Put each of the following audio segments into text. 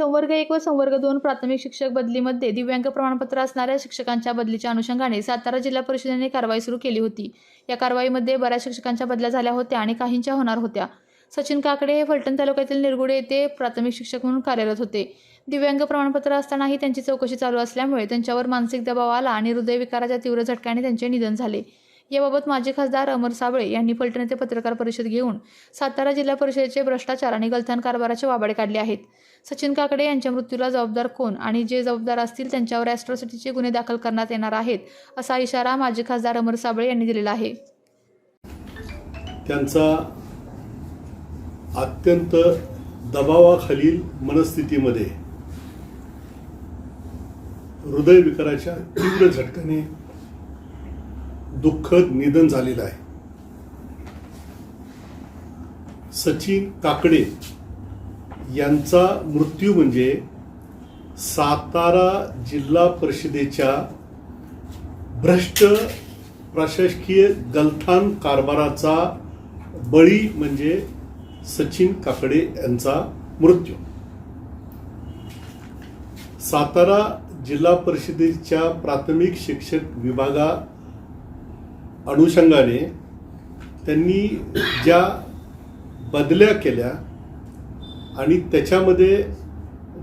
संवर्ग एक व संवर्ग दोन प्राथमिक शिक्षक बदलीमध्ये दिव्यांग प्रमाणपत्र असणाऱ्या शिक्षकांच्या बदलीच्या अनुषंगाने सातारा जिल्हा परिषदेने कारवाई सुरू केली होती. या कारवाईमध्ये बऱ्याच शिक्षकांच्या बदल्या झाल्या होत्या आणि काहींच्या होणार होत्या. सचिन काकडे हे फलटण तालुक्यातील निरगुडे येथे प्राथमिक शिक्षक म्हणून कार्यरत होते. दिव्यांग प्रमाणपत्र असतानाही त्यांची चौकशी चालू असल्यामुळे त्यांच्यावर मानसिक दबाव आला आणि हृदयविकाराच्या तीव्र झटक्याने त्यांचे निधन झाले. याबाबत माजी खासदार अमर साबळे यांनी फलटण येथे पत्रकार परिषद घेऊन सातारा जिल्हा परिषदेचे भ्रष्टाचार आणि गलथान कारभाराचे वाबडे काढले आहेत. सचिन काकडे यांच्या मृत्यूला जबाबदार कोण आणि जे जबाबदार असतील त्यांच्यावर ॲस्ट्रॉसिटीचे गुन्हे दाखल करण्यात येणार आहेत असा इशारा माजी खासदार अमर साबळे यांनी दिलेला आहे. त्यांचा अत्यंत दबावाखालील मनस्थितीमध्ये हृदयविकाराच्या तीव्र झटक्याने दुःखद निधन झालेलं आहे. सचिन काकडे यांचा मृत्यू म्हणजे सातारा जिल्हा परिषदेच्या भ्रष्ट प्रशासकीय गलथान कारभाराचा बळी म्हणजे सचिन काकडे यांचा मृत्यू. सातारा जिल्हा परिषदेच्या प्राथमिक शिक्षक विभागा अनुषंगाने त्यांनी ज्या बदल्या केल्या आणि त्याच्यामध्ये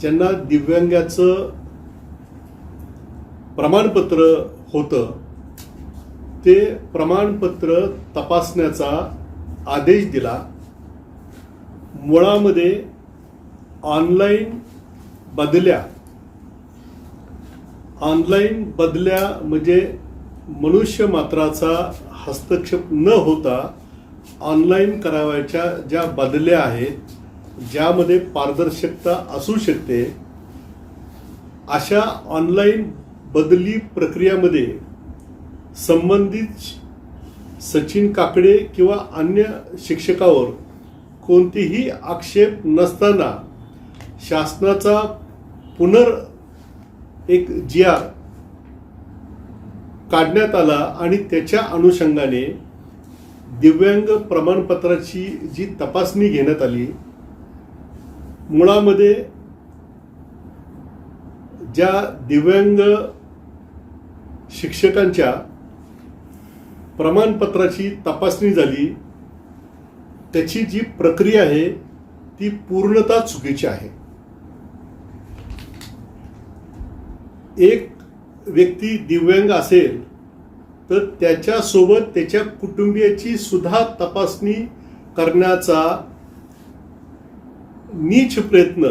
ज्यांना दिव्यांगाचं प्रमाणपत्र होतं ते प्रमाणपत्र तपासण्याचा आदेश दिला. मुळामध्ये ऑनलाईन बदल्या ऑनलाईन बदल्या म्हणजे मनुष्य मात्राचा हस्तक्षेप न होता ऑनलाईन करावयाच्या ज्या बदल्या आहेत ज्यामध्ये पारदर्शकता असू शकते अशा ऑनलाईन बदली प्रक्रियामध्ये संबंधित सचिन काकडे किंवा अन्य शिक्षकावर कोणतीही आक्षेप नसताना शासनाचा पुनर एक जी आर काढण्यात आला आणि त्याच्या अनुषंगाने दिव्यांग प्रमाणपत्राची जी तपासणी घेण्यात आली मुळामध्ये ज्या दिव्यांग शिक्षकांच्या प्रमाणपत्राची तपासणी झाली त्याची जी प्रक्रिया आहे ती पूर्णतः चुकीची आहे. एक व्यक्ती दिव्यांग असेल तर त्याच्यासोबत त्याच्या कुटुंबियाची सुद्धा तपासणी करण्याचा नीच प्रयत्न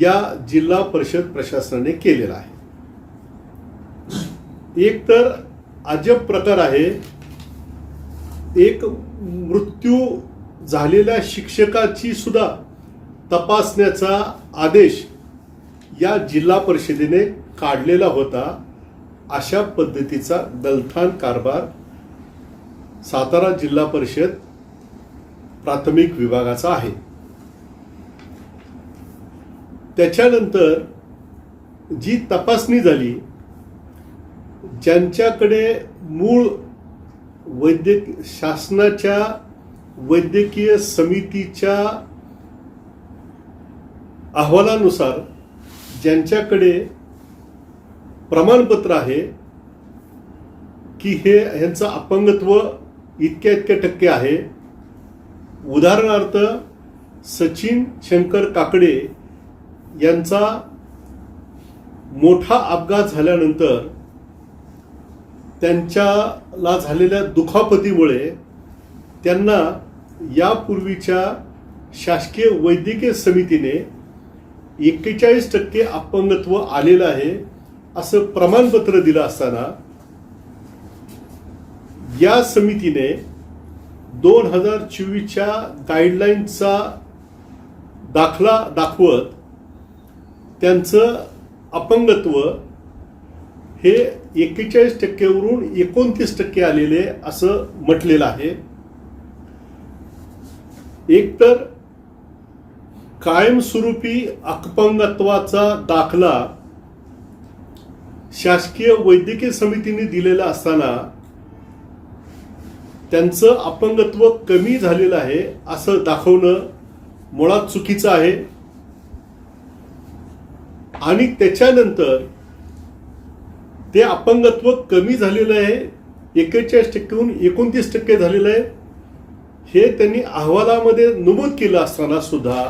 या जिल्हा परिषद प्रशासनाने केलेला आहे. एक तर अजब प्रकार आहे. एक मृत्यू झालेल्या शिक्षकाची सुद्धा तपासण्याचा आदेश या जिल्हा परिषदेने काढलेला होता अशा पद्धतीचा दलथान कारभार सातारा जिल्हा परिषद प्राथमिक विभागाचा आहे. त्याच्यानंतर जी तपासणी झाली ज्यांच्याकडे मूळ वैद्यक शासनाच्या वैद्यकीय समितीच्या अहवालानुसार ज्यांच्याकडे प्रमाणपत्र आहे की हे ह्यांचं अपंगत्व इतक्या इतक्या टक्के आहे. उदाहरणार्थ सचिन शंकर काकडे यांचा मोठा अपघात झाल्यानंतर त्यांच्याला झालेल्या दुखापतीमुळे त्यांना यापूर्वीच्या शासकीय वैद्यकीय समितीने एक्केचाळीस टक्के अपंगत्व आलेलं आहे. असं प्रमाणपत्र दिलं असताना या समितीने दोन हजार चोवीसच्या गाईडलाईनचा दाखला दाखवत त्यांचं अपंगत्व हे एक्केचाळीस टक्केवरून एकोणतीस टक्के आलेले असं म्हटलेलं आहे. एकतर कायमस्वरूपी अपंगत्वाचा दाखला शासकीय वैद्यकीय समितीने दिलेलं असताना त्यांचं अपंगत्व कमी झालेलं आहे असं दाखवणं मुळात चुकीचं आहे. आणि त्याच्यानंतर ते अपंगत्व कमी झालेलं आहे एकेचाळीस टक्केहून एकोणतीस टक्के झालेलं आहे. हे त्यांनी अहवालामध्ये नमूद केलं असताना सुद्धा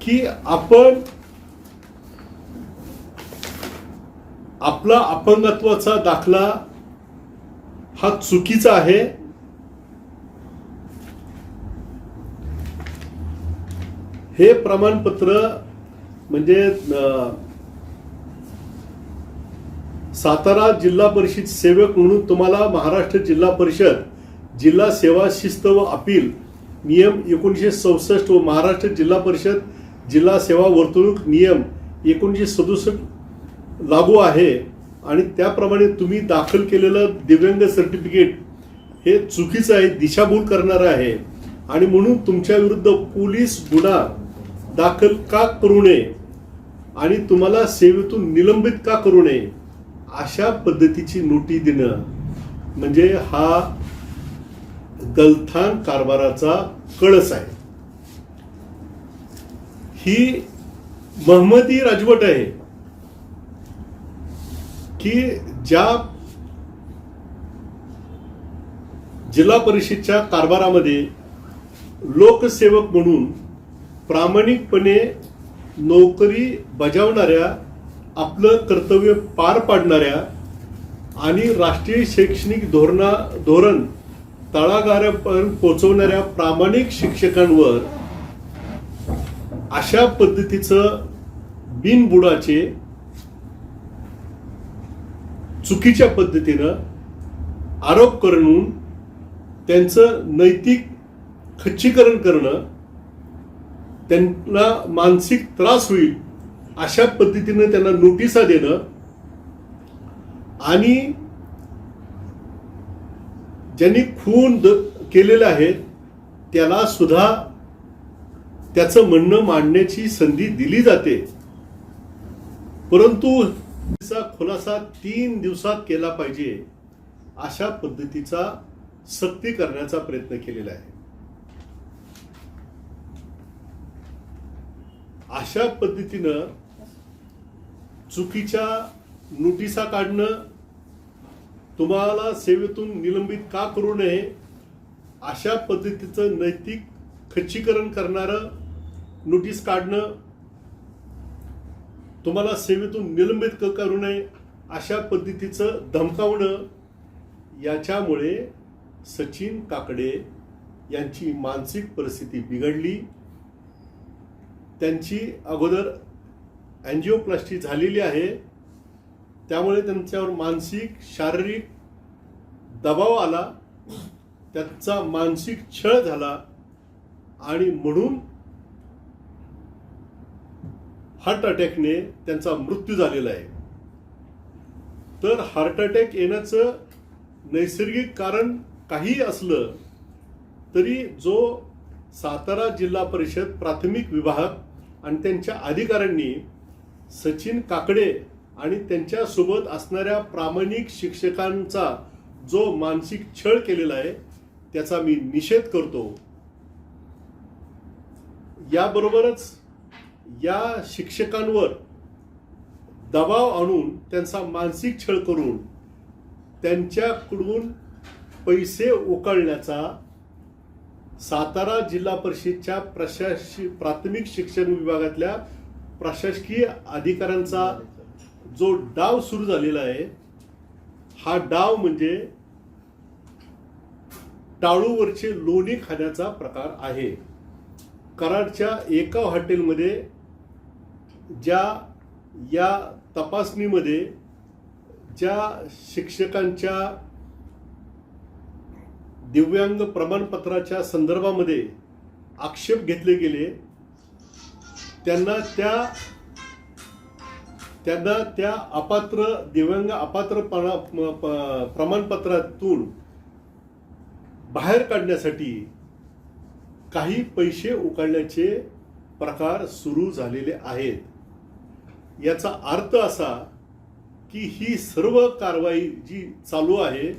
की आपण आपला अपंगत्वाचा दाखला हा चुकीचा आहे. हे प्रमाणपत्र म्हणजे सातारा जिल्हा परिषद सेवक म्हणून तुम्हाला महाराष्ट्र जिल्हा परिषद जिल्हा सेवा शिस्त व अपील नियम एकोणीसशे चौसष्ट व महाराष्ट्र जिल्हा परिषद जिल्हा सेवा वर्तणूक नियम एकोणीसशे सदुसष्ट लागू आहे आणि त्याप्रमाणे तुम्ही दाखल केलेलं दिव्यांग सर्टिफिकेट हे चुकीचं आहे दिशाभूल करणारं आहे. आणि म्हणून तुमच्या विरुद्ध पोलीस गुन्हा दाखल का करू नये आणि तुम्हाला सेवेतून निलंबित का करू नये अशा पद्धतीची नोटी देणं म्हणजे हा गलथान कारभाराचा कळस आहे. ही महमदी राजवट आहे. की ज्या जिल्हा परिषदच्या कारभारामध्ये लोकसेवक म्हणून प्रामाणिकपणे नोकरी बजावणाऱ्या आपलं कर्तव्य पार पाडणाऱ्या आणि राष्ट्रीय शैक्षणिक धोरणा धोरण तळागाऱ्यापर्यंत पोहोचवणाऱ्या प्रामाणिक शिक्षकांवर अशा पद्धतीचं बिनबुडाचे चुकीच्या पद्धतीनं आरोप करून त्यांचं नैतिक खच्चीकरण करणं त्यांना मानसिक त्रास होईल अशा पद्धतीनं त्यांना नोटिसा देणं आणि ज्यांनी खून द केलेलं आहे त्याला सुद्धा त्याचं म्हणणं मांडण्याची संधी दिली जाते. परंतु खुलासा तीन दिवसात केला पाहिजे अशा पद्धतीचा सक्ती करण्याचा प्रयत्न केलेला आहे. अशा पद्धतीनं चुकीच्या नोटिसा काढणं तुम्हाला सेवेतून निलंबित का करू नये अशा पद्धतीचं नैतिक खच्चीकरण करणारं नोटीस काढणं तुम्हाला सेवेतून निलंबित करू नये अशा पद्धतीचं धमकावणं याच्यामुळे सचिन काकडे यांची मानसिक परिस्थिती बिघडली. त्यांची अगोदर अँजिओप्लास्टी झालेली आहे. त्यामुळे त्यांच्यावर मानसिक शारीरिक दबाव आला. त्यांचा मानसिक छळ झाला. आणि म्हणून हार्ट अटॅकने त्यांचा मृत्यू झालेला आहे. तर हार्ट अटॅक येण्याचं नैसर्गिक कारण काही असलं तरी जो सातारा जिल्हा परिषद प्राथमिक विभाग आणि त्यांच्या अधिकाऱ्यांनी सचिन काकडे आणि त्यांच्यासोबत असणाऱ्या प्रामाणिक शिक्षकांचा जो मानसिक छळ केलेला आहे त्याचा मी निषेध करतो. याबरोबरच या शिक्षकांवर दबाव आणून त्यांचा मानसिक छळ करून त्यांच्याकडून पैसे उकळण्याचा सातारा जिल्हा परिषदच्या प्रशासकीय प्राथमिक शिक्षण विभागातल्या प्रशासकीय अधिकाऱ्यांचा जो डाव सुरू झालेला आहे हा डाव म्हणजे टाळूवरचे लोणी खाण्याचा प्रकार आहे. कराडच्या एका हॉटेलमध्ये ज्या या तपासणीमध्ये ज्या शिक्षकांच्या दिव्यांग प्रमाणपत्राच्या संदर्भामध्ये आक्षेप घेतले गेले त्यांना त्या त्यांना त्या अपात्र दिव्यांग अपात्रपणा प- प्रमाणपत्रातून बाहेर काढण्यासाठी काही पैसे उकाळण्याचे प्रकार सुरू झालेले आहेत. याचा अर्थ असा की ही सर्व कारवाई जी चालू आहे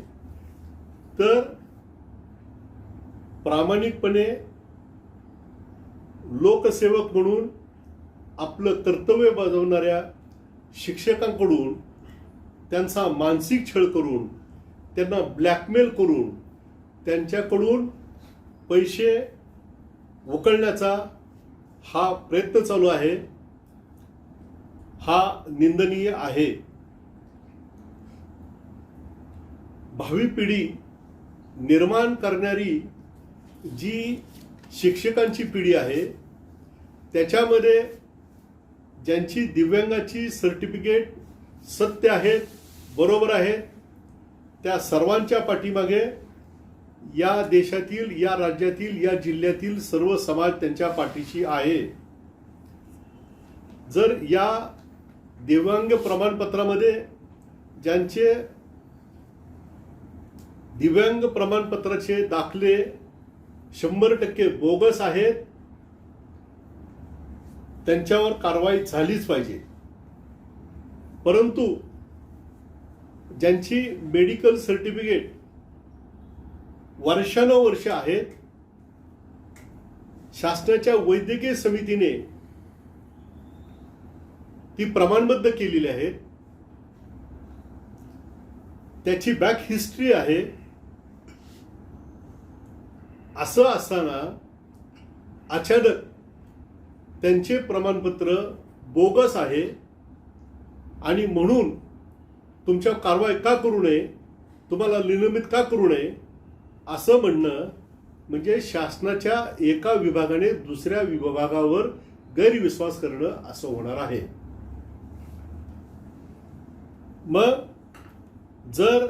तर प्रामाणिकपणे लोकसेवक म्हणून आपलं कर्तव्य बजावणाऱ्या शिक्षकांकडून त्यांचा मानसिक छळ करून त्यांना ब्लॅकमेल करून त्यांच्याकडून पैसे उकळण्याचा हा प्रयत्न चालू आहे. हा निंदनीय आहे. भावी पिढी निर्माण करणारी जी शिक्षकांची पिढी आहे त्याच्यामध्ये ज्यांची दिव्यांगाची सर्टिफिकेट सत्य आहेत बरोबर आहेत त्या सर्वांच्या पाठीमागे या देशातील या राज्यातील या जिल्ह्यातील सर्व समाज त्यांच्या पाठीशी आहे. जर या दिव्यांग प्रमाणपत्रामध्ये ज्यांचे दिव्यांग प्रमाणपत्राचे दाखले शंभर टक्के बोगस आहेत त्यांच्यावर कारवाई झालीच पाहिजे. परंतु ज्यांची मेडिकल सर्टिफिकेट वर्षानुवर्ष आहेत शासनाच्या वैद्यकीय समितीने ती प्रमाणबद्ध केलेली आहे. त्याची बॅक हिस्ट्री आहे. असं असताना अचानक त्यांचे प्रमाणपत्र बोगस आहे. आणि म्हणून तुमच्या कारवाई का करू नये? तुम्हाला निलंबित का करू नये? असं म्हणणं म्हणजे शासनाच्या एका विभागाने दुसऱ्या विभागावर गैरविश्वास करणं असं होणार आहे. मग जर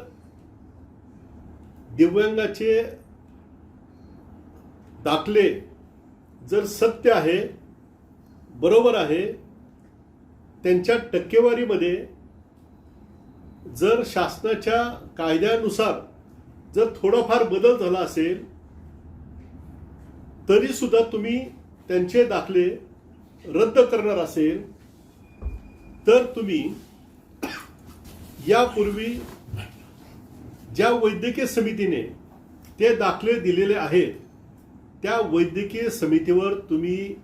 दिव्यांगाचे दाखले जर सत्य आहे बरोबर आहे त्यांच्या टक्केवारीमध्ये जर शासनाच्या कायद्यानुसार जर थोडाफार बदल झाला असेल तरीसुद्धा तुम्ही त्यांचे दाखले रद्द करणार असेल तर तुम्ही यापूर्वी ज्या वैद्यकीय समितीने ते दाखले दिलेले आहेत त्या वैद्यकीय समितीवर तुम्ही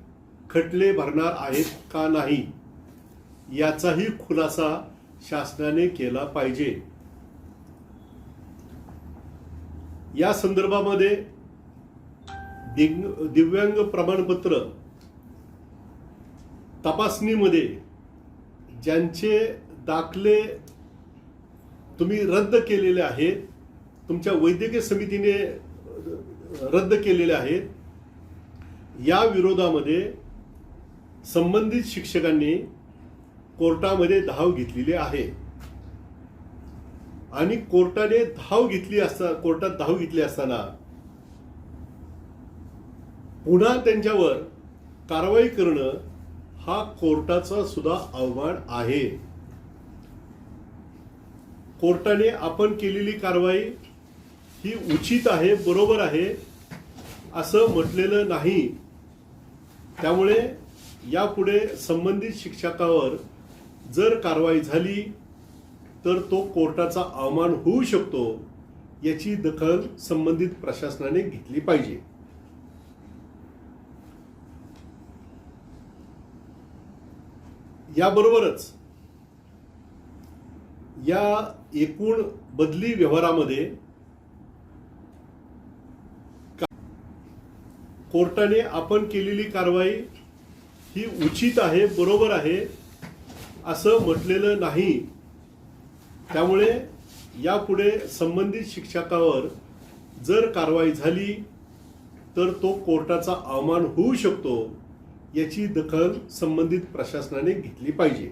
खटले भरणार आहेत का नाही याचाही खुलासा शासनाने केला पाहिजे. या संदर्भामध्ये दिग- दिव्यांग प्रमाणपत्र तपासणीमध्ये ज्यांचे दाखले तुम्ही रद्द केलेले आहेत. तुमच्या वैद्यकीय समितीने रद्द केलेले आहेत. या विरोधामध्ये संबंधित शिक्षकांनी कोर्टामध्ये धाव घेतलेली आहे. आणि कोर्टाने धाव घेतली असता कोर्टात धाव घेतली असताना पुन्हा त्यांच्यावर कारवाई करणं हा कोर्टाचा सुद्धा आव्हान आहे. कोर्टाने आपण केलेली कारवाई ही उचित आहे बरोबर आहे असं म्हटलेलं नाही. त्यामुळे यापुढे संबंधित शिक्षकावर जर कारवाई झाली तर तो कोर्टाचा अवमान होऊ शकतो याची दखल संबंधित प्रशासनाने घेतली पाहिजे. याबरोबरच या एकूण बदली व्यवहारामध्ये कोर्टाने आपण केलेली कारवाई ही उचित आहे बरोबर आहे असं म्हटलेलं नाही. त्यामुळे यापुढे संबंधित शिक्षकावर जर कारवाई झाली तर तो कोर्टाचा अवमान होऊ शकतो याची दखल संबंधित प्रशासनाने घेतली पाहिजे.